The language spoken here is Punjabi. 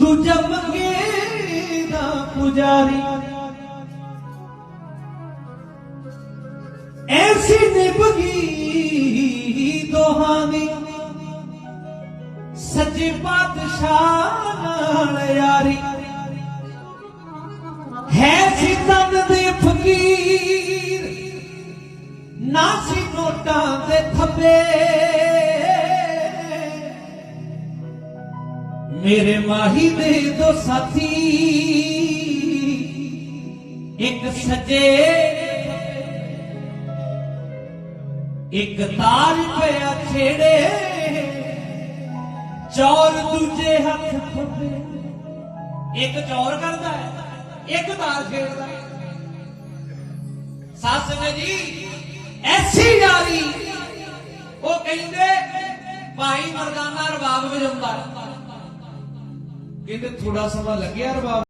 ਦੂਜਾ ਮੰਗੇ ਦਾ ਪੁਜਾਰੀ। ਐਸੀ ਨਿਭਗੀ ਦੋਹਾਂ ਦੀ। ਸੱਚੇ ਪਾਤਸ਼ਾਹ ਨਾਲ ਯਾਰੀ। ਹੈ ਸੀ ਤਨ ਦੇ ਫਕੀਰ, ਨਾ ਸੀ ਨੋਟਾਂ ਦੇ ਥੱਬੇ ਮੇਰੇ ਮਾਹੀ ਦੇ ਦੋ ਸਾਥੀ। ਇੱਕ ਸੱਜੇ ਇੱਕ ਤਾਰ ਪਿਆ ਛੇੜੇ ਚੌਰ ਦੂਜੇ ਹੱਥ ਖੱਬੇ ਇੱਕ ਚੌਰ ਕਰਦਾ ਹੈ, ਇੱਕ ਤਾਰ ਛੇੜਦਾ ਸੱਸ ਨੇ ਜੀ, ਐਸੀ ਯਾਰੀ। ਉਹ ਕਹਿੰਦੇ, ਭਾਈ ਮਰਦਾਨਾ ਰਬਾਬ ਵਜਾਉਂਦਾ ਇਹਦੇ ਥੋੜਾ ਸਮਾਂ ਲੱਗਿਆ ਰਬਾਬ